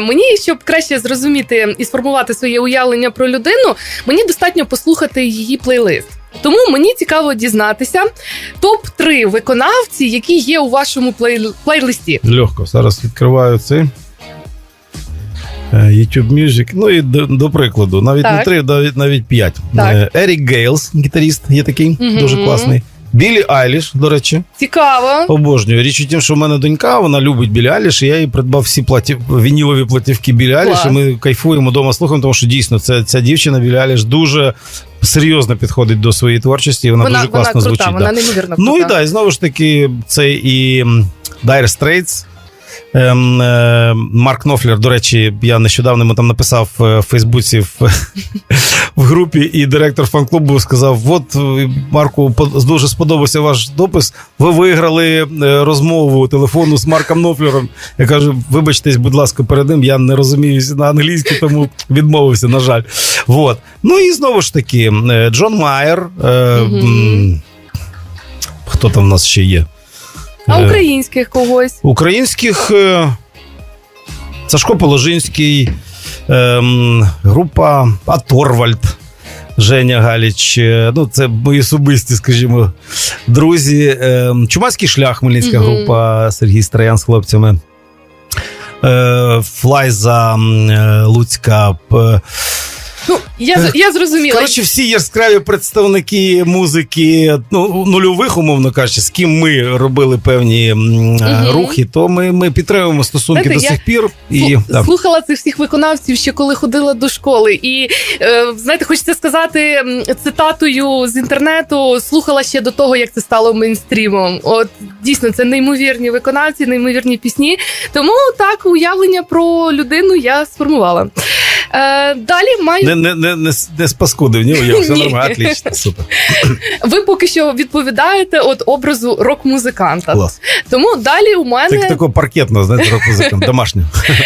Мені, щоб краще зрозуміти і сформувати своє уявлення про людину, мені достатньо послухати її плейлист. Тому мені цікаво дізнатися топ 3 виконавці, які є у вашому плей- плейлисті. Легко. Зараз відкриваю цей. е, YouTube Music. Ну і до, до прикладу, навіть не Так. три, навіть, навіть п'ять. Е, Ерік Гейлс, гітаріст, є такий, Мгм. дуже класний. Білі Айліш, до речі, Цікаво. обожнюю. Річ у тім, що в мене донька, вона любить Білі Айліш, і я їй придбав всі платів, вінілові платівки Білі Айліш, і ми кайфуємо вдома слухаємо, тому що дійсно це, ця дівчина Білі Айліш дуже серйозно підходить до своєї творчості, і вона, Вона, дуже вона класно крута, звучить. вона да. неймовірно крута. Ну і да, і знову ж таки, це і Dire Straits. Ем, е, Марк Нофлер, до речі, я нещодавно йому там написав е, в Фейсбуці в, в групі, і директор фан-клубу сказав: От е, Марку дуже сподобався ваш допис. Ви виграли розмову телефону з Марком Нофлером. Я кажу: вибачтесь, будь ласка, перед ним. Я не розуміюся на англійській, тому відмовився, на жаль. Вот. Ну і знову ж таки, Джон Майер. е, м, Хто там в нас ще є? А Е, українських когось? Українських е, Сашко Положинський, ем, група Аторвальд, Женя Галіч. е, Ну, це мої особисті, скажімо, друзі. Ем, Чумацький шлях, Хмельницька Мгм. група Сергій Строян з хлопцями. Флайза Луцька. Ну, я, я зрозуміла. Коротше, всі яскраві представники музики, ну, нульових, умовно кажучи, з ким ми робили певні е, рухи, то ми, ми підтримуємо стосунки Знаєте, до сих пір. І, да. Слухала цих всіх виконавців ще коли ходила до школи. І е, знаєте, хочеться сказати цитатою з інтернету: слухала ще до того, як це стало мейнстрімом. От дійсно, це неймовірні виконавці, неймовірні пісні. Тому так уявлення про людину я сформувала. Е, далі маю Не, не, не, не, не спаскудив, ні, я все нормально, отлично, супер. ви поки що відповідаєте от образу рок-музиканта. Клас. Тому далі у Це мене такого паркетного, знаєте, рок-музикант, домашнього.